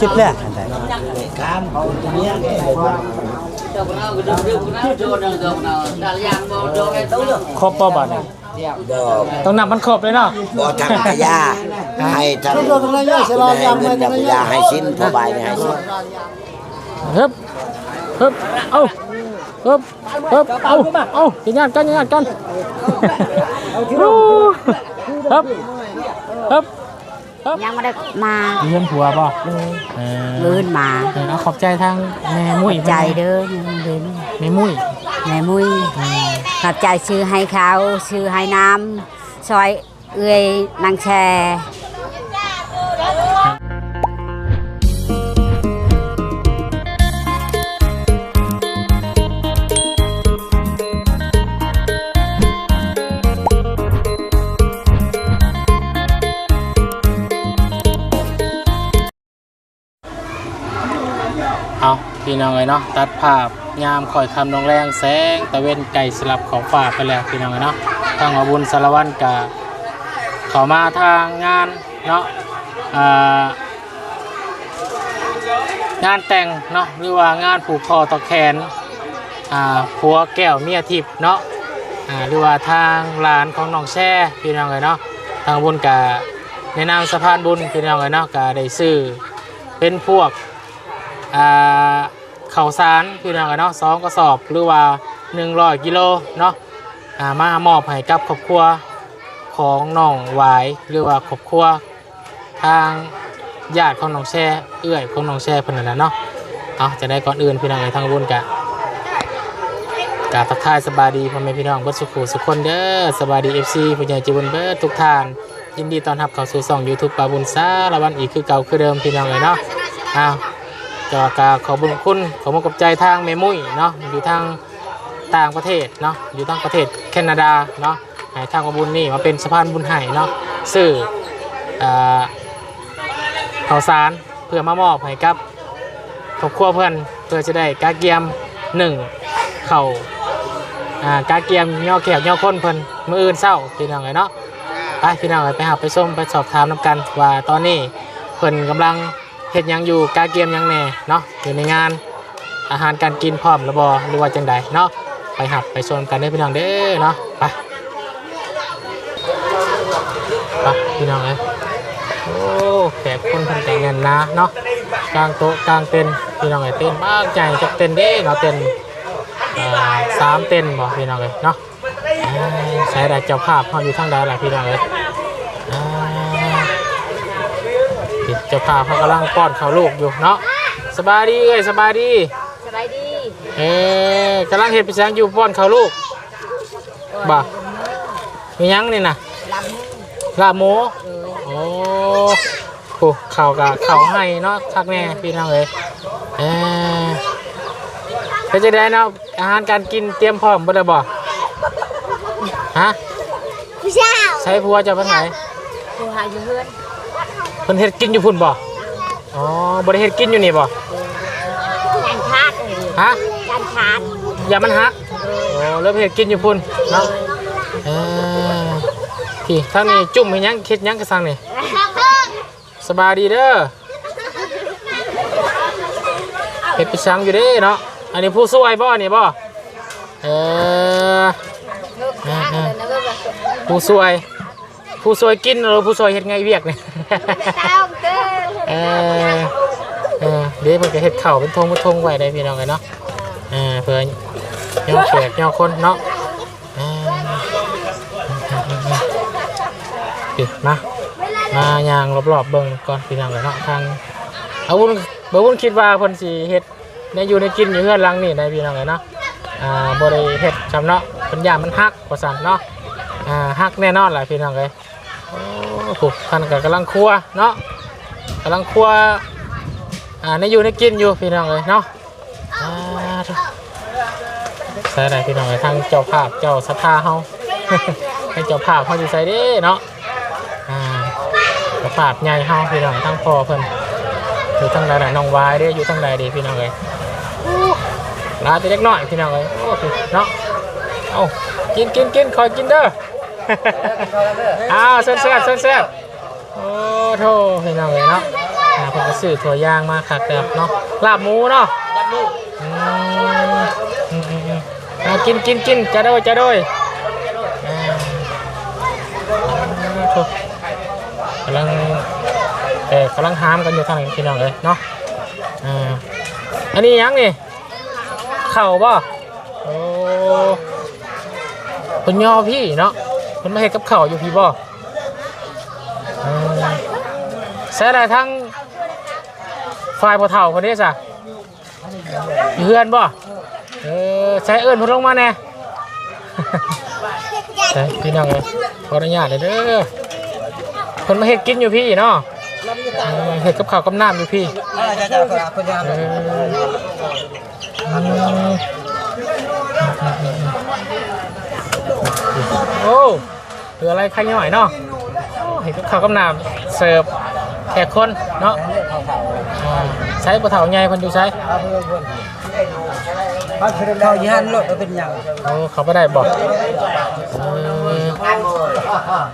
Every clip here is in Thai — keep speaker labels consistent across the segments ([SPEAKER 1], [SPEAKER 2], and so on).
[SPEAKER 1] ชิดแล้ว
[SPEAKER 2] ครบป่บ่เนี่ย
[SPEAKER 3] บ่
[SPEAKER 2] ต้องนับมันครบเลยเนาะ
[SPEAKER 3] บ่ทางพยาให้ทาง
[SPEAKER 1] ตัวตรงนั้นเยอะเสียรอยำ
[SPEAKER 3] เงิ
[SPEAKER 1] ไป
[SPEAKER 3] น
[SPEAKER 1] ตร
[SPEAKER 3] ทางง
[SPEAKER 1] นั้น
[SPEAKER 3] พ
[SPEAKER 1] เย
[SPEAKER 3] ยา
[SPEAKER 1] อะ
[SPEAKER 3] ให้ชิ้นพ่อใบนี่ให้ชิ้น
[SPEAKER 2] ฮึบฮึบเอาฮึบฮึบเอาเอากินงานกันกินงานกันฮู้ ฮึบฮึบ
[SPEAKER 4] ยังไม่ได้มา
[SPEAKER 2] เยี่ยมผัวป่ะเออ
[SPEAKER 4] ลื่นมา
[SPEAKER 2] เออเอาขอบใจทางแม่มุ้ย
[SPEAKER 4] ใจเด้อยังเดิน
[SPEAKER 2] แม่มุ้ย
[SPEAKER 4] แม่มุ้ยขอบใจซื้อให้เขาซื้อให้น้ำซอยเอื้อยนางแชร์
[SPEAKER 2] พี่น้องเลยเนาะตัดภาพยามคอยคำนองแรงแสงตะเวนไก่สลับของฝากไปแล้วพี่น้องเลยเนาะทางอบุญสารวัตรกะเขามาทางงานเนาะงานแต่งเนาะหรือว่างานผูกคอต่อแขนผัวแก้วเมียทิพย์เนาะหรือว่าทางหลานของน้องแช่พี่น้องเลยเนาะทางบุญกะในนามสะพานบุญพี่น้องเลยเนาะกะได้ซื้อเป็นพวกอ่า ข้าวสารพี่น้องกันเนาะสองกระสอบหรือว่า100กิโลเนาะอ่ามามอบให้กับครอบครัวของน้องหวายหรือว่าครอบครัวทางญาติของน้องแช่เอื้อยของน้องแช่เพิ่นนั่นแหละเนาะเอาจะได้ก่อนอื่นพี่น้องในทางบุญกะกาทักทายสบายดีพ่อแม่พี่น้องเบิดสุขุสุขคนเด้อสบายดี FC ผู้ใหญ่ใจบุญเบิดทุกท่าน ยินดีต้อนรับเข้าสู่ช่อง YouTube ปาบุญซาละวันอีกคือเก่าคือเดิมพี่น้องเลยเนาะอ้าว ก็กาขอบุญคุณขอมกับใจทางเมมุยเนาะอยู่ทางต่างประเทศเนาะอยู่ทางประเทศแคนาดาเนาะให้ทางขอบุญนี่มาเป็นสะพานบุญไห้เนาะซื้ออ่าวสารเพื่อมามอบให้กับครอบครัวเพื่อนเพื่อจะได้กาเกียมหนึ่งเข่าอ่ากาเกียมย่อแขกย่อค้นเพิ่นมืออื่นเศร้าพี่น้องเลยเนาะไปพี่น้องเลยไปหาไปส้มไปสอบถามน้ำกันว่าตอนนี้เพิ่นกำลัง เฮ็ดยังอยู่กาเกมยังแน่เนาะอยู่ในงานอาหารการกินพร้อมระบอหรือว่าจังใดเนาะไปหับไปชมกันเด้พี่น้องเด้อเนาะไปไปพี่น้องเอ้ยโอ้แขกคนเพิ่นแต่งงานนะเนาะกลางโต๊ะกลางเต็นพี่น้องเอ้ยเต็นบ้างใจจักเต็นเด้เนาะเต็นสามเต็นท์บ่พี่น้องเอ้ยเนาะใช้ได้เจ้าภาพเฮาอยู่ทางใดล่ะพี่น้องเอ้ยอ่า เจ้าภาพเขากำลังป้อนข้าวลูกอยู่เนาะสบายดีเอ้ยสบายดี
[SPEAKER 4] สบายดี
[SPEAKER 2] เอ๊ะกำลังเห็ดปีแสงอยู่ป้อนข้าวลูกบ่ามีหยังนี่นะลาบหมูโอ้โหข้าวกับข้าวให้เนาะทักแน่พี่น้องเลยเอ๊ะเป็นจะได้เนาะอาหารการกินเตรียมพร้อมบ่ได้บ่ฮะ
[SPEAKER 4] พี่เช้า
[SPEAKER 2] ใช้ผัวจะไปไหน
[SPEAKER 4] ผู้หาอยู่เพื่อน
[SPEAKER 2] เพิ่นเฮ็ดกินอยู่พุ่นบ่อ๋อบ่ได้เฮ็ดกินอยู่นี่บ่
[SPEAKER 4] การคาดเลย
[SPEAKER 2] ฮะ
[SPEAKER 4] การคาด
[SPEAKER 2] อย่ามันหักโอ้แล้วเห็ดกินอยู่พุ่นเนาะเออพี่ท่างนี้จุ่มให้หยังเค็ดหยังกระสังนี่สบายดีเด้อเห็ดไปสังอยู่เด้เนาะอันนี้ผู้ช่วยบ่นี่บ่เออเออเออผู้ช่วย ผู้ช่วยกินหรือผู้ช่วยเฮ็ดไงเวียกนี่เออเออเดี๋ยวเพิ่นก็เฮ็ดข้าวเป็นทงเป็นทงไว้ได้พี่น้องกันเนาะเออเพื่อนย่อแขกย่อคนเนาะเออปิดมา มายางรอบๆเบิ่งก่อนพี่น้องกันเนาะทางเอาวุ้นบ่วุ้นคิดว่าเพิ่นสิเฮ็ดในอยู่ในกินอยู่เฮือนหลังนี่ได้พี่น้องกันเนาะอ่าบ่ได้เฮ็ดจำเนาะเพิ่นย่านมันฮักว่าซั่นเนาะอ่าฮักแน่นอนล่ะพี่น้องเอ้ย โอ้โหท่านก็กำลังครัวเนาะกำลังครัวอ่าในอยู่ในกินอยู่พี่น้องเลยเนาะอ่อะใส่ได้พี่น้องเลยทางเจ้าภาพเจ้าศรัทธาเฮาให้เจ้าภาพเฮาอยู่ใส่ด้เนาะอ่าเจ้าภาพใหญ่เฮาพี่น้องทั้งพ่อเพิ่นอยู่ทางใดน่ะน้องวายเด้อยู่ทางใดเด้พี่น้องเลยลาแต่เล็กน้อยพี่น้องเลยโอ้เนาะเอากินกินกินคอยกินเด้อ อ้าวเส้นแซ่บเส้นแซ่บโอ้โธ่พี่น้องเลยเนาะอ่าผมก็ซื้อถั่วย่างมาคักแบบเนาะลาบหมูเนาะอืมอืมอืมอืมอ่ากินกินกินจะโดยจะโดยอ่าโถ่กำลังเออกำลังหามกันอยู่ทางนี้พี่น้องเลยเนาะอ่าอันนี้ยังนี่เข่าบ่โอ้คนย่อพี่เนาะ คนมาเห็ดกับเข่าวอยู่พี่บ่อืมใส่อะไรทั้งฝ่ายบ่เท่าคนนี้จ้ะอยู่เพื่อนบ่เออใส่เอิญพนลงมาแน่ใช่พี่น้องเลยขออนุญาตเลยเด้อคนมาเห็ดกินอยู่พี่เนาะเออเห็ดกับข้าวกับน้ำอยู่พี่ โอ้เหลืออะไรใครหน่อยเนาะเห็ดกับข้าวกับน้ำเสิร์ฟแขกคนเนาะใช้ปลาเถาไงคนอยู่ใช้
[SPEAKER 1] เขายันรถเป็นย่าง
[SPEAKER 2] โอ้เขาไม่ได้บอก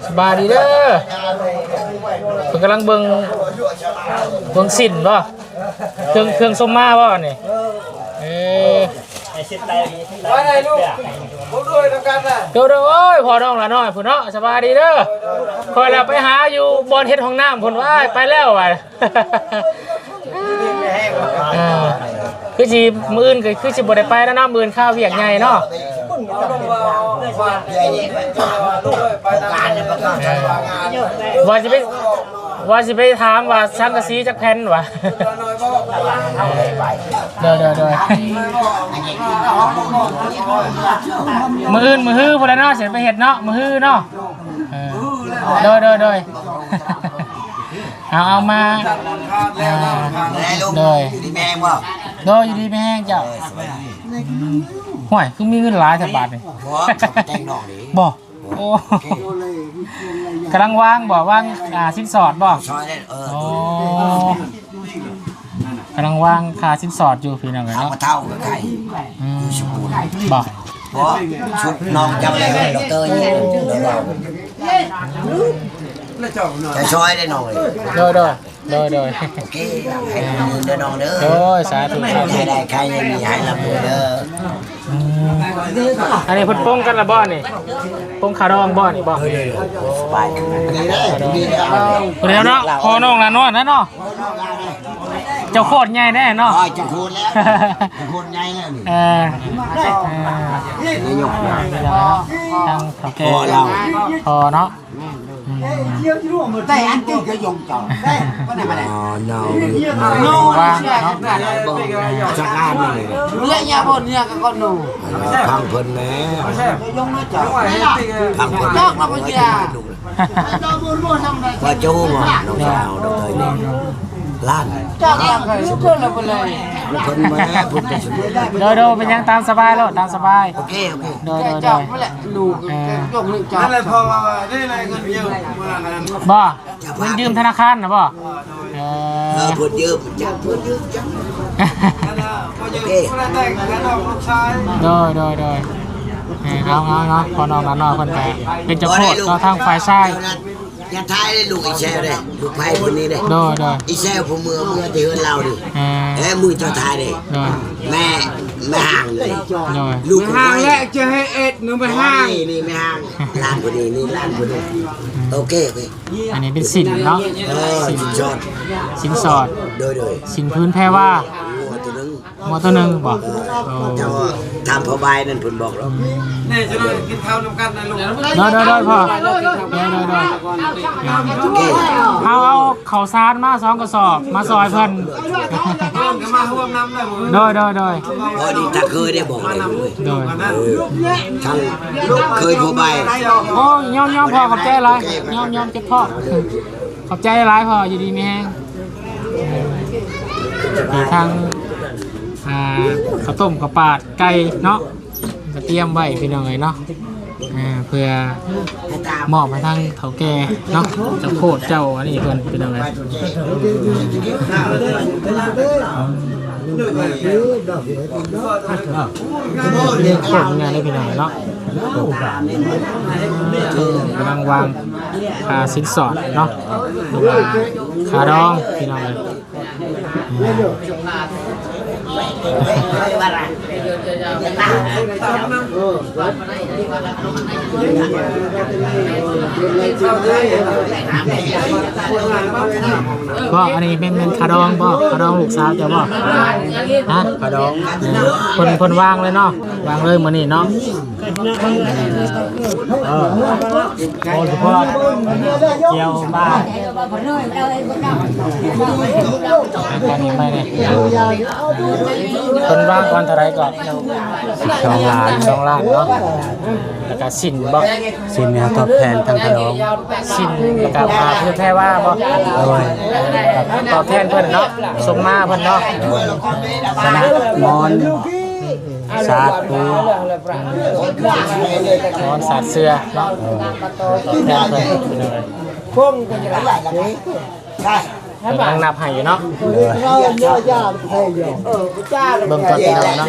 [SPEAKER 2] สบายดีเด้อเพิ่นกำลังเบิ่งเบิ่งสินบ่ะเครื่องเครื่องส้มมาบ่ะนี่เออ
[SPEAKER 1] ว่าไงลูกผมด้ว ยทำกันน่ะ
[SPEAKER 2] เดี๋ยวเดี๋ยวโอ้ยพอน้องละน้อยพุ่นเนาะสบายดีเด้อคอยแล้วไปหาอยู่บอนเฮ็ดห้องน้ำพุ่นว่าไปแล้วว่ะเออคือสิมืออื่นก็คือสิบ่ได้ไปแล้วเนาะมืออื่นข้าวเวียกใหญ่เนาะ
[SPEAKER 3] ไปการเนี่ยประกาศงาน
[SPEAKER 2] ว่าจะไปว่าจะไปถามว่าช่างกะซีจักแผ่นวะ เดี๋ยวเดี๋ยวเดี๋ยวมืออื่นมือฮื้อพอแล้วเนาะเสร็จไปเห็ดเนาะมือฮื้อเนาะเออเดี๋ยวเดี๋ยวเดี๋ยวเอาเอามาอ่า
[SPEAKER 3] ไหนลูก
[SPEAKER 2] เลย
[SPEAKER 3] อยู่ที่แม่งบ่
[SPEAKER 2] โดยอยู่ดีไม่แห้งเจ้าห่วยคือมีเงินหลายแต่บาทนี่
[SPEAKER 3] หัวเขาแต่งน้องนี่
[SPEAKER 2] บ่โอ้กำลังวางบ่วางอ่าสินสอดบ่
[SPEAKER 3] ซอยได้เออ
[SPEAKER 2] โอ้ กำลังวางคาสินสอดอยู่พี่น้องกัน
[SPEAKER 3] เอา
[SPEAKER 2] เนาะ
[SPEAKER 3] มาเท่ากับใคร
[SPEAKER 2] อืม
[SPEAKER 3] ชุบปูน
[SPEAKER 2] บ่
[SPEAKER 3] เพราะชุบน้องจำเลยดอกเตอร์นี่จะช่วยได้น้องเลย
[SPEAKER 2] โดยโดยโดยโดย
[SPEAKER 3] โอเคให้น้องเด้อน้องเด้อ
[SPEAKER 2] โดยสาธุสาธุ
[SPEAKER 3] ให้ได้ใครยังมีให้รับเด้อ
[SPEAKER 2] อืมอันนี้เพุ่นโป้งกันละบ่นี่โป้งขาดองบ่นี่บ่
[SPEAKER 3] สบายนี่ได้ดีเอา
[SPEAKER 2] เดี๋ยวเนาะพอน้องละนอนนะเนาะ เจ้าโคตรใหญ่แน่เนาะ
[SPEAKER 3] อ๋อจะคูณแล้วจะคูณไงแล้วนี่
[SPEAKER 2] เออเออ
[SPEAKER 3] นายก
[SPEAKER 2] ทางเขาแก่
[SPEAKER 3] พอเรา
[SPEAKER 2] พอเนาะอืม
[SPEAKER 3] แต่อันที่ก็ยงจองได้ก็ไหนมาได้อ๋อ no
[SPEAKER 2] ว่างเนาะ
[SPEAKER 3] จักรานเลย
[SPEAKER 1] เลี้ยงยาบนเนี่ยก็หนู
[SPEAKER 3] พังเพิ่นแม่
[SPEAKER 1] ยงไม่จับ
[SPEAKER 3] พังเพิ่น
[SPEAKER 1] จอกเราไปยา
[SPEAKER 3] ว่าจู้บ่น้องสาวดอกเตยนี่ ล้าน
[SPEAKER 1] จอกเราไปชุบเพื่อนเราไปเลย
[SPEAKER 3] เพิ่นแม่เพิ่นจะช่วย
[SPEAKER 2] โดยโดยเป็นยังตามสบายแล้วตามสบาย
[SPEAKER 3] โอเคโอเค
[SPEAKER 2] โดยโดย
[SPEAKER 1] จ
[SPEAKER 2] โด
[SPEAKER 1] อก
[SPEAKER 2] ย
[SPEAKER 1] ไม่แหละหนูยงหนึ่งจอก
[SPEAKER 5] นั่นแหละพอได้อะไรเงินเยอะเมื่อนั้น
[SPEAKER 2] บ่เงินยืมธนาคารนะบ่เอ
[SPEAKER 3] เอ
[SPEAKER 2] อ
[SPEAKER 3] อเพิ่นยืมจักเพิ่นยืมจัก
[SPEAKER 5] นั่นแหละพอเยอะคนละแต่งกันออกลูกชาย
[SPEAKER 2] โดยโดยโดยเออเอาเอาเนาะพอน้องละน้อยเพิ่นไปเป็นเจ้าโคตรเนาะทางฝ่ายซ้าย
[SPEAKER 3] อย่าทายได้ลูกอีแซวเด้ลูกไผคนนี้เด้
[SPEAKER 2] โดยโดย
[SPEAKER 3] อีแซวผมมือมือที่เฮือนเราดิ
[SPEAKER 2] เออ
[SPEAKER 3] เอ้มือเจ้าทายเด้
[SPEAKER 2] โดย
[SPEAKER 3] แม่แม่ห่างเลย
[SPEAKER 2] โดย
[SPEAKER 3] ลูก
[SPEAKER 5] ห่างแล้วจะให้เอ็ดหนูไปห่าง
[SPEAKER 3] นี่นี่ไม่ห่างลานคนนี้นี่ลานคนนี้โอเคโอเค
[SPEAKER 2] อันนี้เป็นสินเนาะ
[SPEAKER 3] เออสินชด
[SPEAKER 2] สินสอด
[SPEAKER 3] โดยโดย
[SPEAKER 2] สินพื้นแพ้ว่า
[SPEAKER 3] งัวตัวนึง
[SPEAKER 2] มอตัวหนึงบ่โอ้
[SPEAKER 3] เจ้าทำพอบายนั่นเพิ่นบอกแล้ว
[SPEAKER 5] นี่จะได้กินข้าวนำกันนะลูก
[SPEAKER 2] โดยโดยโดยพ่อโดยโดยโดย
[SPEAKER 3] โอเค
[SPEAKER 2] เอาเอาข้าวสารมาสองกระสอบ มาซอยเพิ่น
[SPEAKER 5] ร่วมกันมาร่วมน้ำได้หมด
[SPEAKER 2] โดยโดยโดย
[SPEAKER 3] พอดีถ้าเคยได้บอกเลยเลย
[SPEAKER 2] โดย
[SPEAKER 3] เออทั้งเคยพอบาย
[SPEAKER 2] โอ้ยอมยอมพ่อขอบใจหลายอมยอมเจ็บพ่อขอบใจหลายพ่ออยู่ดีมีแห้งมีทางข้าวต้มข้าวปาดไก่เนาะ ก็เตรียมไว้พี่น้องเลยเนาะอ่าเพื่อมอบให้ทางเฒ่าแก่เนาะเจ้าโคตรเจ้าอันนี้เพิ่นพี่น้องเลยเรียกคนงานได้พี่น้องเนาะกำลังวางคาสินสอดเนาะหรือว่าคาดองพี่น้องเลย บ่อันนี้เป็นเป็นคาดองบ่คาดองลูกสาวจะบ่ฮะคาดองคนคนวางเลยเนาะวางเลยมื้อนี้เนาะ เออโอ้เฉพาะเจียวบ้าอันนี้ไปเนี่ยคนวางก่อนเท่าไรก่อนสองล้านสองล้านเนาะแล้วก็สินบ่
[SPEAKER 6] สินเนี่ยตอบแทนทางขนม
[SPEAKER 2] สินแล้วก็มาเพื่อแท้ว่าบ่
[SPEAKER 6] โดย
[SPEAKER 2] ตอบแทนเพิ่อนเนาะสมมาเพิ่อนเนาะ
[SPEAKER 6] สนะมอน สาดปู
[SPEAKER 2] นอนสาดเสื้อเนาะตอบแทนเพิ่นเป็นอะไร
[SPEAKER 1] พงกันจะไหลเลยใช่
[SPEAKER 2] กำลังนับให้อยู่เนาะ
[SPEAKER 1] เราเยอะยากใช่เยอะเออจ้า
[SPEAKER 2] เบิ่งก่อนพี่น้องเนาะ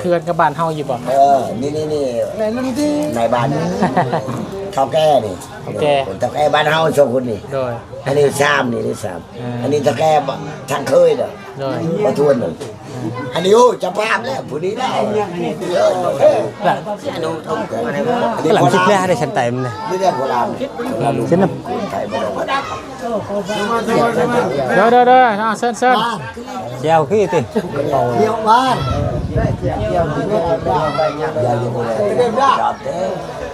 [SPEAKER 2] เพื่อนกับบ้านเฮาอยู่บ่
[SPEAKER 3] เออ นี่นี่นี่
[SPEAKER 1] ในนั้นที่
[SPEAKER 3] ในบ้านเท่าแก่นี่
[SPEAKER 2] โอเค
[SPEAKER 3] เท่าแก่บ้านเฮาสองคนนี่
[SPEAKER 2] โดย
[SPEAKER 3] อันนี้สามนี่นี่สาม
[SPEAKER 2] อืม
[SPEAKER 3] อันนี้เท่าแก่ทางเคยเด้อ
[SPEAKER 2] โดย
[SPEAKER 3] มาทวนหนึ่ง อันนี้โอ้จะภาพแล้วผู้นี้ได้เยอะ
[SPEAKER 2] แบบ
[SPEAKER 3] อันนี้
[SPEAKER 6] หลัง
[SPEAKER 3] โบ
[SPEAKER 6] คลิปแร
[SPEAKER 3] รากณ
[SPEAKER 6] ได้ฉันเต็มเลย
[SPEAKER 3] นี่เรียกโบราณเราดู
[SPEAKER 6] ฉันน่ะ
[SPEAKER 3] ไทยโบราณ
[SPEAKER 2] เด้อเด้อเด้อเอาเซิ้นเซิ้น
[SPEAKER 6] เจียวขี้ติ
[SPEAKER 1] เดียวบ้าน
[SPEAKER 3] อย่าอยู่เลยจับเด้อ
[SPEAKER 2] เอา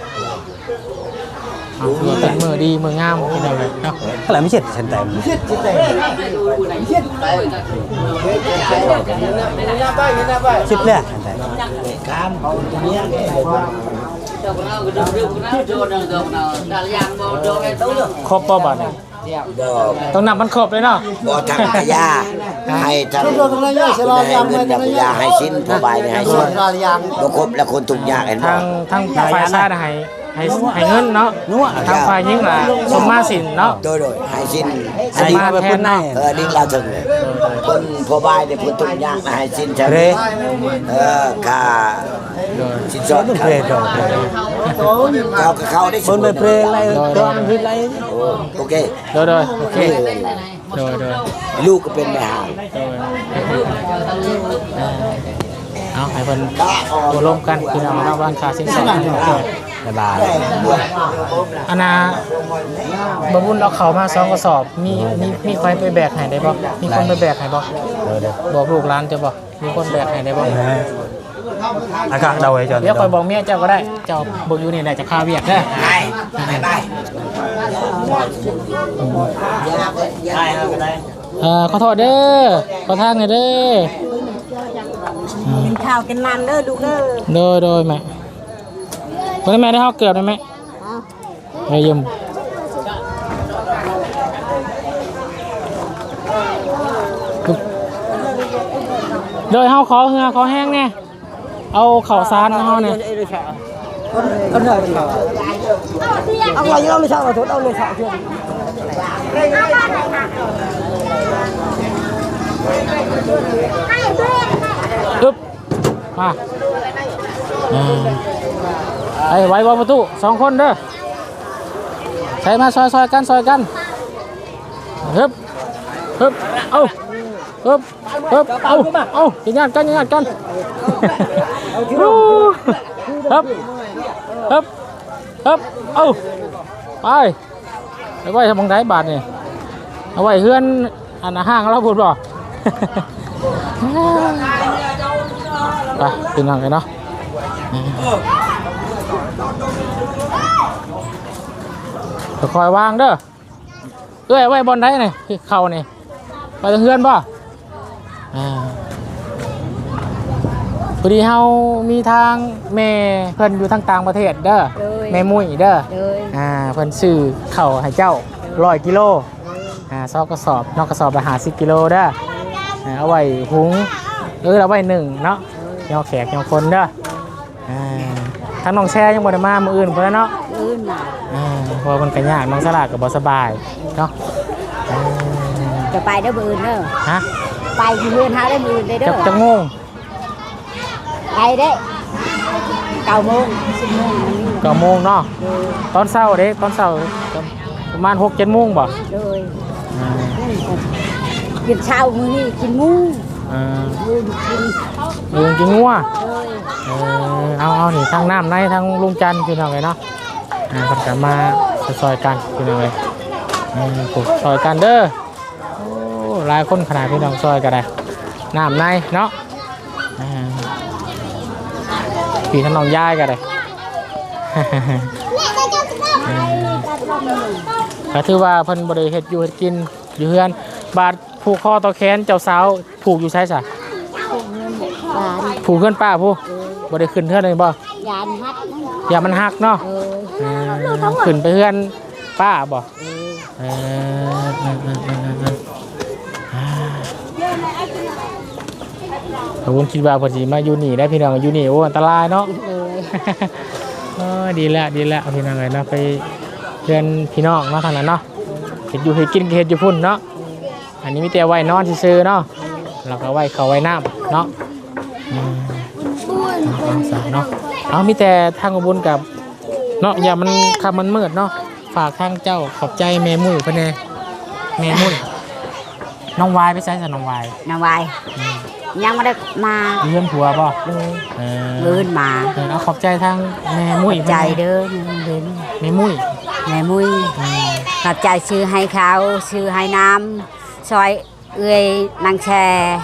[SPEAKER 2] ถือเป็นมือดีมืองามพี่น้องเลยเนาะ
[SPEAKER 6] หลังไม่เช็ดฉันเต็ม
[SPEAKER 1] คิดจิตใจคิดไปหน้าไปหน้าไป
[SPEAKER 6] คลิปแรกฉันเต็ม
[SPEAKER 3] การเอาตรงนี้
[SPEAKER 2] ครบบ่บัดนี้
[SPEAKER 3] บ่
[SPEAKER 2] ต้องนับมันครบเลยเนาะ
[SPEAKER 3] บ่ทางยาให้ทางเงินทางพยาให้สิ้นพอบายให้สิ้นบ่ครบแล้วคนทุกอย่างเห็นบ่
[SPEAKER 2] ทางทางฝ่ายชาติให้ ให้ให้เงินเนาะ
[SPEAKER 6] นัว
[SPEAKER 2] ทางฝ่ายหญิงล่ะสมมาสินเนาะ
[SPEAKER 3] โดยโดยให้สิ้น
[SPEAKER 6] ใส่มาเพื่อนหน้า
[SPEAKER 3] เออนี่เราถึงเลยคนพอบายเนี่ยคนทุกอย่างนะให้สิ้นใช่ไหม
[SPEAKER 6] เร
[SPEAKER 3] เออค่า
[SPEAKER 2] โดย
[SPEAKER 3] สินสอด
[SPEAKER 6] ต้อง
[SPEAKER 3] ค่า
[SPEAKER 6] เพลดอก
[SPEAKER 3] เขากับเขาได้
[SPEAKER 6] คนไปเพลงอะไรตัวมันพิษอะไร
[SPEAKER 3] โอเค
[SPEAKER 2] โดยโดยโอเคโดยโดย
[SPEAKER 3] ลูกก็เป็นแม่หาง
[SPEAKER 2] เอาให้เพิ่นตัวลมกันพี่น้องเนาะบ้านคาสินสอด
[SPEAKER 6] บ๊ายบาย
[SPEAKER 2] อันน่ะบ่บุญเอาเข้ามาสองกระสอบ มีมีมีใครไปแบกให้ได้บ่มีคนไปแบกให้บ่
[SPEAKER 6] เดี๋ยวเดี๋ยว
[SPEAKER 2] บอกลูกหลานเจ้าบ่มีคนแบกให้ได้บ่
[SPEAKER 6] อากาศเดาไว้จอน
[SPEAKER 2] เดี๋ยวคอยบอกเมียเจ้าก็ได้ เจ้าบ่อยู่นี่ได้จะค่าเวียกเด้อ
[SPEAKER 3] ไปไปไป
[SPEAKER 2] เอ่อขอโทษเด้อขอทางหน่อยเด้อ
[SPEAKER 4] กินข้าวกินน้ำเด้อลูกเด้อ
[SPEAKER 2] โดยโดยแม่วันนี้แม่ได้เฮาเกือบได้ไหมเฮ้ยยมโดยเฮาขอเหือขอแห้งเนี่ยเอาข้าวสารเฮาเนี่ย
[SPEAKER 1] เอาอะไรเอาเลยช่างมาทดเอาเลยช่างเชื่อ
[SPEAKER 2] อึ๊บ มาอ่าไอ้ไว้บอประตูสองคนเด้อใช้มาซอยซอยกันซอยกันฮึบฮึบเอาฮึบฮึบเอาเอายิงงานกันยิงงานกันฮู้ฮึบฮึบฮึบเอาไปไปไว้ทำบังไดบาทนี่เอาไว้เฮือนอันน่ะห้างเราพูดบ่ ไปกินหน่อยเนาะคอยวางเด้อเอ้ยไว้บอลได้ไงเข่านี่ไปทางเฮือนป่ะอ่าพอดีเฮามีทางแม่เพิ่นอยู่ทางต่างประเทศเด้อแม่มุ้ยเด้อ
[SPEAKER 4] เลย
[SPEAKER 2] อ่าเพิ่นซื้อเข่าวให้เจ้าร้อยกิโลอ่าซอกกระสอบนอกกระสอบละหาสิบกิโลเด้ออ่าเอาไว้หุงเออเอาไว้หนึ่งเนาะ ยอแขกยอคนเด้ออ่าทางน้องแช่ยังบ่ได้มามื้ออื่นเพิ่นแล้วเนาะ
[SPEAKER 4] อื่นน่ะ
[SPEAKER 2] อ่าเพราะว่ามันก็ยากน้องสลากก็บ่สบายเนาะอ่า
[SPEAKER 4] จะไปเด้อบ่อื่นเด้อ
[SPEAKER 2] ฮะ
[SPEAKER 4] ไไปที่เฮือนหาได้มือได้เด้
[SPEAKER 2] จั
[SPEAKER 4] อก
[SPEAKER 2] จักโมง
[SPEAKER 4] ไปเด้เก้าโมงสิบโมงมันนี่
[SPEAKER 2] เก้าโมงเนาะตอนเช้าเด้ตอนเช้าประมาณหกเจ็ดโมงบ่
[SPEAKER 4] เลย
[SPEAKER 2] อ่า
[SPEAKER 4] กินเช้ามื้อนี้กินหมู
[SPEAKER 2] อ่า
[SPEAKER 4] มื้อนี้กิน
[SPEAKER 2] ลุงกินงัว
[SPEAKER 4] เอ
[SPEAKER 2] อเอาเอานี่ทั้งน้ำในทั้งลุงจันพี่น้องเลยเนาะอ่ากันกันมาซอยกันพี่น้องเลยอืมปลูกซอยกันเด้อโอ้หลายคนขนาดพี่น้องซอยกันได้น้ำในเนาะอ่าพี่ทั้งน้องย่ายกันเลย ก็ถือว่าเพิ่นบริเฮ็ดอยู่เฮ็ดกินอยู่เฮือน บาดผูกคอต่อแขนเจ้าสาวผูกอยู่ใช่จ้ะ ผูกเพื่อนป้าผู้บริขึ้นเทือนเลยบ่
[SPEAKER 4] ยานฮัดนั่น
[SPEAKER 2] อย่ามันหักเนาะ
[SPEAKER 4] เออ
[SPEAKER 2] เออขึ้นไปเพื่อนป้าบ่
[SPEAKER 4] เออ
[SPEAKER 2] เออเออเออเออเอออ่าผมคิดว่าเพอดีมาอยู่นี่ได้พี่น้องอยู่นี่โอ้อันตรายเนาะ
[SPEAKER 4] เลย
[SPEAKER 2] เออดีแล้วดีแล้วพี่น้องเลยเนาะไปเพื่อนพี่น้องเนาะทางนั้นเนาะเห็ดอยู่เห็ดกินก็เห็ดอยู่พุ่นเนาะอันนี้มีแต่ไว้นอนซื่อๆเนาะแล้วก็ไว้เขาวไว้น้ำเนาะ อืมเอาซะเนาะเอามีแต่ทางอุบุญกับเนาะอย่ามันคำมันมืดเนาะฝากทางเจ้าขอบใจแม่มุ้ยเพื่อนแน่แม่มุ้ยน้องวายไปใช้สน้องวาย
[SPEAKER 4] นาวายยังไม่ได้มา
[SPEAKER 2] มีเพื่อนผัวป่ะ
[SPEAKER 4] เลย
[SPEAKER 2] เออ
[SPEAKER 4] ลื่นมา
[SPEAKER 2] เออเอาขอบใจทางแม่มุ้ย
[SPEAKER 4] ใจ
[SPEAKER 2] เพิ่นแน่
[SPEAKER 4] เด้อยังเดิน
[SPEAKER 2] แม่มุ้ย
[SPEAKER 4] แม่มุ้ย
[SPEAKER 2] อืม
[SPEAKER 4] ขอบใจชื่อให้เขาชื่อให้น้ำซอยเอื้อยนางแชร์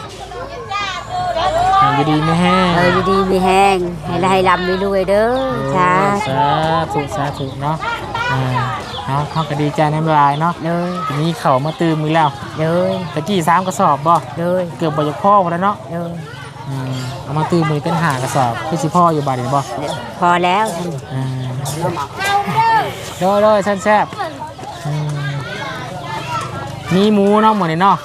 [SPEAKER 2] อยู่ดีไม่แห้ง
[SPEAKER 4] เอออยู่ดีมีแห้งให้ได้ให้ลำมีรวยเด้อจ้า
[SPEAKER 2] สาธุสาธุเนาะอ่าเอาเขาก็ดีใจในเวลาเนาะ
[SPEAKER 4] เลย
[SPEAKER 2] ทีนี้เขามาตื่มมือแล้ว
[SPEAKER 4] เลย
[SPEAKER 2] ตะกี้สามกระสอบบ่
[SPEAKER 4] เลย
[SPEAKER 2] เกือบบ่จะพ่อหมดแล้วเนาะ
[SPEAKER 4] เลย
[SPEAKER 2] อืมเอามาตื่มมือเป็นหากระสอบคือสิพ่ออยู่บาดนี้บ่
[SPEAKER 4] พอแล้วท่าน
[SPEAKER 2] อ่าโดยโดยแซ่บๆอืม มีหมูเนาะหมดนี่เนาะ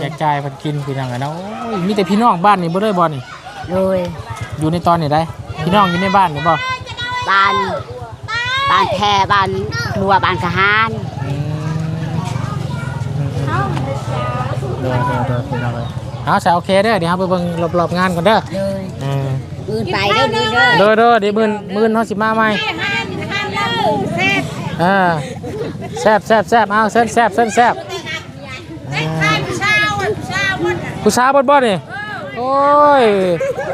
[SPEAKER 2] แจกจ่ายเพิ่นกินพี่น้องกันเนาะโอ้ยมีแต่พี่น้องบ้านนี่บ่ได้บ่นี่
[SPEAKER 4] เลย
[SPEAKER 2] อยู่ในตอนนี้ได้ พี่น้องอยู่ในบ้านนี่บ่
[SPEAKER 4] บ้านบ้านแพรบ้านครัวบ้านกะฮาน
[SPEAKER 2] อืมอืมอืมเด้อเด้อเด้อพี่น้องเลยเอาใส่โอเคเด้อเดี๋ยวเราไปเบิ่งรอบๆงานก่อนเด้อ
[SPEAKER 4] เลย
[SPEAKER 2] อืม
[SPEAKER 4] มือไปเด้อมือเด้อ
[SPEAKER 2] เด้อเด้อเดี๋ยวมื่นมื่นเขาสิมาใหม่อ่าแซ่บแซ่บแซ่บเอาเส้นแซ่บเส้นแซ่บ อ่าผู้สาวบ่บ่นี่โอ้ย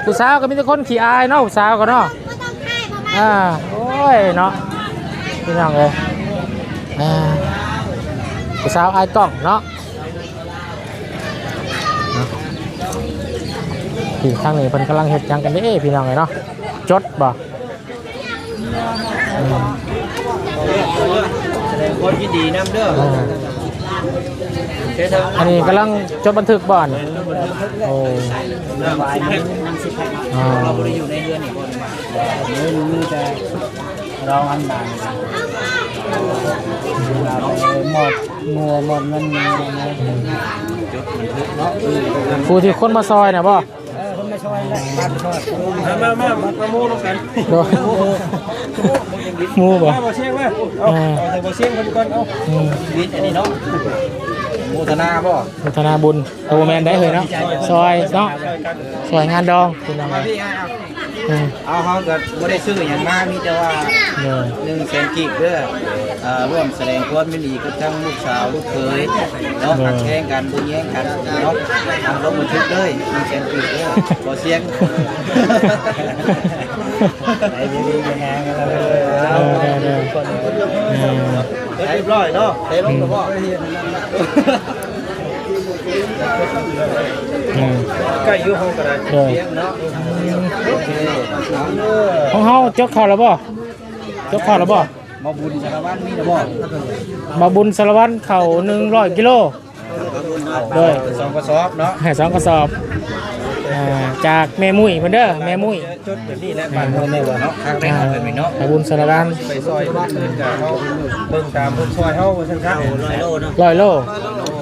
[SPEAKER 2] ผู้สาวก็มีแต่คนขี้อายเนาะผู้สาวก็เนาะอ่าโอ้ยเนาะพี่น้องเลยอ่าผู้สาวอายกล้องเนาะเนาะพี่ทางนี้เพิ่นกำลังเฮ็ดหยังกันเด้พี่น้องเลยเนาะจดบ่อืม
[SPEAKER 5] แสดงความยินดีนำเด้อ
[SPEAKER 2] อ่า
[SPEAKER 5] เด้ อทาง
[SPEAKER 2] อันนี้กำลังจดบันทึกบ่อนโอ้
[SPEAKER 5] น้ำสิแพ็ค
[SPEAKER 2] อ่า
[SPEAKER 5] เราบ่ได้อยู่ในเรือนนี่บ่ได้มา
[SPEAKER 6] มีแต่เราอันดังเราไปหมดงัวหมดเงินเงินเงิน
[SPEAKER 2] ผู้ที่คนมาซอยน่ะบ่
[SPEAKER 6] เออคนมาช่วยแล้วบ้านช่วย
[SPEAKER 5] มามามามาโมกัน
[SPEAKER 2] โดยหมูบ่
[SPEAKER 5] มาบ่เชียงมาเอาเอาใส่บ่เชียงคนก่อนเอา
[SPEAKER 2] อืม
[SPEAKER 5] วิทย์อันนี้เนาะ โมทนาบ่
[SPEAKER 2] พัฒนาบุญโอแมนได้เลยเนาะซอยเนาะสวยงานดองคุณน้อง
[SPEAKER 5] พี่เอา
[SPEAKER 2] อืม
[SPEAKER 5] เอาเฮาก็บ่ได้ซื้อหยังมามีแต่ว่า
[SPEAKER 2] เด้อ
[SPEAKER 5] หนึ่งแสนกีบเด้อเอ่อร่วมแสดงความยินดีกับทั้งลูกสาวลูกเขยเนาะหักแข่งกันบุญแย่งกันเนาะทำลงบันทึกเลยหนึ่งแสนกีบเด้อบ่เสียง
[SPEAKER 6] ไหนดีๆกันนะกันเลย
[SPEAKER 2] เด้อเด้อเด้อเออ
[SPEAKER 5] เรียบร้อยเนาะเตะลงกับพ่อ
[SPEAKER 2] อืม
[SPEAKER 5] ใกล้อยู่ห้องกระดาษ
[SPEAKER 2] เด้อ
[SPEAKER 5] เสียงเนาะโอเคเอาเด้อ
[SPEAKER 2] ของเฮาจกเข้าแล้วบ่จกเข้าแล้วบ่
[SPEAKER 5] มาบุญสารวัตรมีนะบ่
[SPEAKER 2] มาบุญสารวัตรเข่า100กิโลเด้อ
[SPEAKER 5] สองกระสอบเนาะ
[SPEAKER 2] ให้สองกระสอบอ่าจากแม่มุ้ยเพิ่นเด้อแม่มุ้ย
[SPEAKER 5] จดแบบนี้แหละบ้านเมืองนี่ว่าเนาะทางแรกเป็นแบบนี้เนาะ
[SPEAKER 2] ไปบุญสารวัตร
[SPEAKER 5] ไปซอยบ้านอื่นกับเขาเบิ่งตามเพิ่นซอยเฮาว่าซั่นซะร้อยโลเนาะ
[SPEAKER 2] ร้อยโล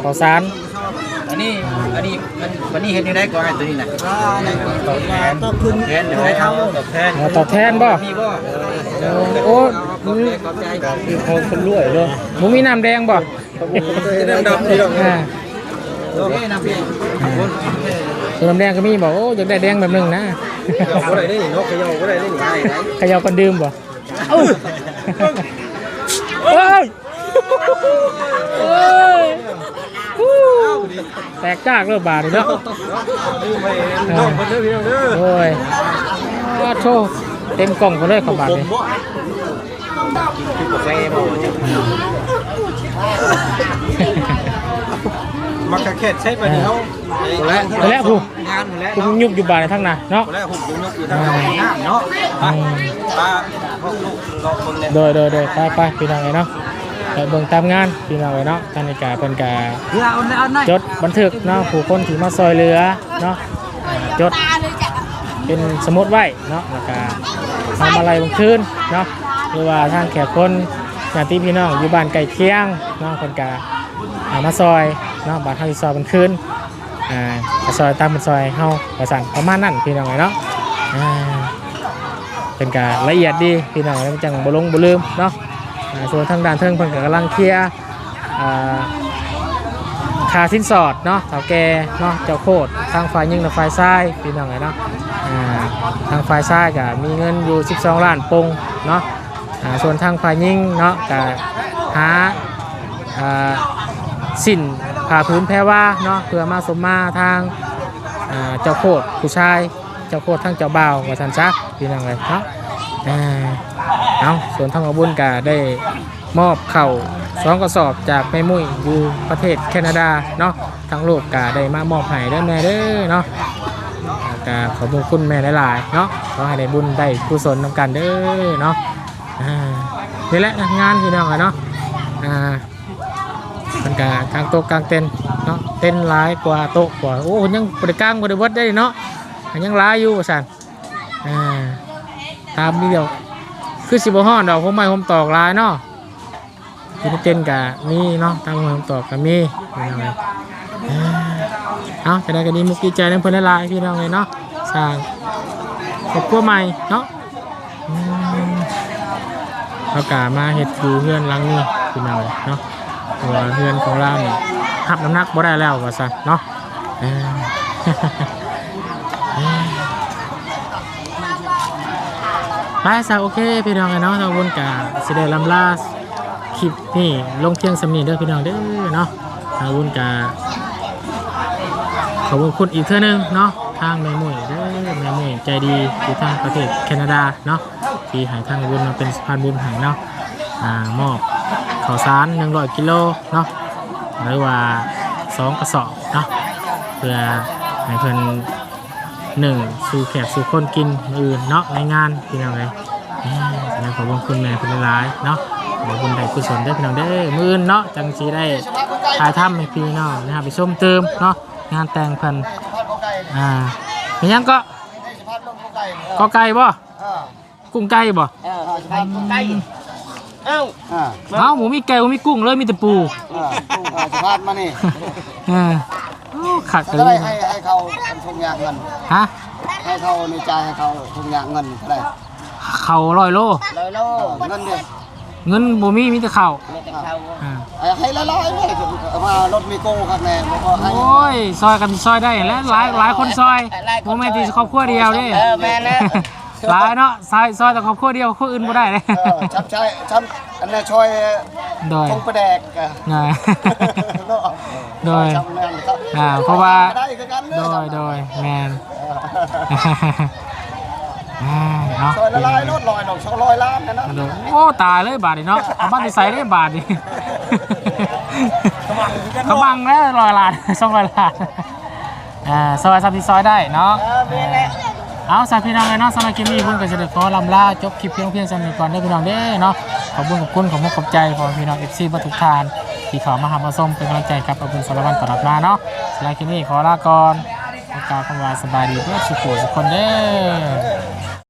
[SPEAKER 2] ข้าวสาร
[SPEAKER 5] อันนี้ อันนี้มันวันนี้เฮ็ดอยู่ได้ก่อนไอ้ตัวนี้น่ะตอบแทนตอบคุณแทนเดี๋ยวให้เขาตอบแทน
[SPEAKER 2] เอาตอบแทนบ่
[SPEAKER 5] มีบ่
[SPEAKER 2] โอ้
[SPEAKER 5] ขอบใจขอบใจ
[SPEAKER 2] คนคนรวยเลยบ่มีน้ำแดงบ่
[SPEAKER 5] จะดำๆนี่ดอก
[SPEAKER 2] อ่า
[SPEAKER 5] โอเคนะพี่
[SPEAKER 2] ส่วนน้ำแดงก็มีบอกโอ้อยากได้แดงแบบหนึงนะ
[SPEAKER 5] ก็ได้นี่นกขยอก็ได้นี่ง่ายไหน
[SPEAKER 2] ขยาวกันดื่มบ่เอ้าเอ้ย เอ้ยฮู้แตกจากเริ่มบาดเลยเนาะ
[SPEAKER 5] น้องคนเด้อพี่น้องเด้อ
[SPEAKER 2] โอ้ยว่าโชว์เต็มกล่องก็เลยเขอบาดเลย
[SPEAKER 5] กินกาแฟบ่จ้ะมักกะเข็ดใช้ปะเดียว
[SPEAKER 2] ไปแล้วผู้
[SPEAKER 5] งานหมดแล้ว
[SPEAKER 2] ผู้ยุบอยู่บาดในทั้งน่ะเนาะ
[SPEAKER 5] แล้วหุบยกอยู่ทางน้ำเนาะไปปลาพวกลูกรอคนเนี่ย
[SPEAKER 2] โดยโดยโดยไปไปพี่น้องเลยเนาะ ไปเบิ่งตามงานพี่น้องเลยเนาะท่านในกาเป็นกา
[SPEAKER 5] เอาหน่อยเอาหน่อย
[SPEAKER 2] จดบันทึกเนาะผู้คนที่มาซอยเรือเนาะอ่าจดเป็นสมุดไว้เนาะแล้วก็ทำอะไรบางคืนเนาะหรือว่าทางแขกคนญาติพี่น้องอยู่บ้านใกล้เคียงเนาะคนกาอ่ามาซอยเนาะบ้านเฮาสิซอยบางคืนอ่าก็ซอยตามเป็นซอยเฮาประสานประมาณนั้นพี่น้องเลยเนาะอ่าเป็นการละเอียดดีพี่น้องเลยมันจังบ่ลงบ่ลืมเนาะอ่า ส่วนทางด้านเทิงเพิ่นก็กำลังเคลียร์คาสินสอดเนาะเถาแกเนาะเจ้าโคตรทางฝ่ายยิงและฝ่ายซ้ายพี่น้องไงเนาะทางฝ่ายซ้ายก็มีเงินอยู่ 12 ล้านปงเนาะส่วนทางฝ่ายยิงเนาะก็หาสินผ่าพื้นแพรว่าเนาะเพื่อมาสมมาทางเจ้าโคตรผู้ชาย เจ้าโคตรทั้งเจ้าบ่าวว่าสันซะพี่น้องเลยเนาะ เอาส่วนทางอาบุญก็ได้มอบเข่าสองกระสอบจากแม่มุ้ยอยู่ประเทศแคนาดาเนาะทั้งโลกกาได้มามอบให้เด้แม่เด้อเนาะกาขอบคุณแม่หลายๆเนาะขอให้ได้บุญได้กุศลนำกันเด้อเนาะอ่านี่แหละงานพี่น้องกันเนาะอ่ามันกากางโต๊ะกางเต็นเนาะเต็นหลายกว่าโต๊ะกว่าโอ้ยังบริกลางบริวัดได้เนาะยังหลายอยู่สันอ่าตามนี่เดียว คือสิบห้อนดอกผมไม่ผมตอกลายเนาะที่เต้นกับมีเนาะตามความตอบกับมีพี่น้องเลยเอาจะได้กันดีมุกดีใจในเพื่อนลายพี่น้องเลยเนาะสร้างครอบครัวใหม่เนาะเรากามาเห็ดอยู่เพื่อนลังนี้พี่น้องเลยเนาะตัวเพื่อนของเราเนี่ยหับน้ำหนักบ่ได้แล้วว่าซะเนาะเอ้ย เอ้ย ไปซะโอเคพี่น้องเนาะเราวนกาสิได้ลำลาคลิปนี่ลงเพียงสำนีเด้อพี่น้องเด้อเนาะทางวุ้นกาขอบคุณอีกเท่านึงเนาะทางแม่มุ้ยเด้อแม่มุ้ยใจดีอยู่ทางประเทศแคนาดาเนาะที่หายทางวุ้นมาเป็นสะพานบุญหายเนาะอ่ามอบข้าวสาร100กิโลเนาะหรือว่าสองกระสอบเนาะเพื่อให้เพิ่อน หนึ่งสู่แขกสู่คนกินมื้ออื่นเนาะในงานพี่น้องเลยเอ้ยแสดงขอบคุณแม่เป็นหลายๆเนาะเดี๋ยวบุญได้กุศลได้อพี่น้องเด้อมื่นเนาะจังสีได้ถ่ายทำให้พี่น้องนะครับไปชมเติมเนาะงานแต่งเพิ่นอ่าเป็นยังก็ก็ไก่บ่กุ้งไก่บ่
[SPEAKER 1] เออไก่ไก่เอ้าอ่า
[SPEAKER 2] เอ้าหมูมีไก่หมูมีกุ้งเลยมีแต่ปู
[SPEAKER 1] อ่าอ่าสะพานมานี่
[SPEAKER 2] เออโอ้ ขัดกัน
[SPEAKER 1] ก็
[SPEAKER 2] เล
[SPEAKER 1] ได้
[SPEAKER 2] ย
[SPEAKER 1] ให้ให้เขาทุงยางเงิน
[SPEAKER 2] ฮะ
[SPEAKER 1] ให้เขาในใจให้เขาทุงยางเงินก็ได้
[SPEAKER 2] เข่าร้อยโล
[SPEAKER 1] เลยโลเงินเดียว
[SPEAKER 2] เงินบ่มีมีแต่เข่าอ่า
[SPEAKER 1] ให้ละร้อยเลยเอามารถมีโก้ข้างในบอกว่าให้
[SPEAKER 2] โอ้ยซอยกันซอยได้และหลายหลายคนซอยโมเมนต์ที่ครอบครัวเดียวเด้
[SPEAKER 1] เออแม่นะ
[SPEAKER 2] หลายเนาะซอยซอยแต่ครอบครัวเดียวครอบครัวอื่นบ่ได้เลย
[SPEAKER 1] เออช้ำใช่ช้ำอันนี้ช่วย
[SPEAKER 2] โดย
[SPEAKER 1] ทงประแดกอะ
[SPEAKER 2] นะ
[SPEAKER 1] เนาะ
[SPEAKER 2] โดย
[SPEAKER 1] ช้ำแม่นครับ
[SPEAKER 2] อ่าเพราะว่า
[SPEAKER 1] ได้คือกัน
[SPEAKER 2] โดยโดยแมนอ่าเนาะ
[SPEAKER 1] ช่วยละลายรถลอยดอกช่วยลอยล้านนะนะ
[SPEAKER 2] โดยโอ้ตายเลยบาทนี่เนาะเอาบ้านที่ใส่ได้บาทนี่กระบังแล้วลอยลานช่องลอยลานอ่าซอยซับที่ซอยได้เนาะ
[SPEAKER 1] เออมีแหละ
[SPEAKER 2] เอาสาพี่น้องเลยเนาะสำหรับคลิปนี้พุ่นก็จะได้ขอลำลาจบคลิปเพียงเพียงสำนี้ก่อนเด้อพี่น้องเด้อเนาะขอบคุณขอบคุณขอบคุณขอบใจขอพี่น้องเอฟซีทุกทาน ที่เขามาหามาส้มเป็นกำลังใจกับขอบคุณสารวันตลอดมาเนาะสำหรับคลิปนี้ขอลาก่อนโอกาสคำว่าสบายดีเพื่อสุขสุขคนเด้อ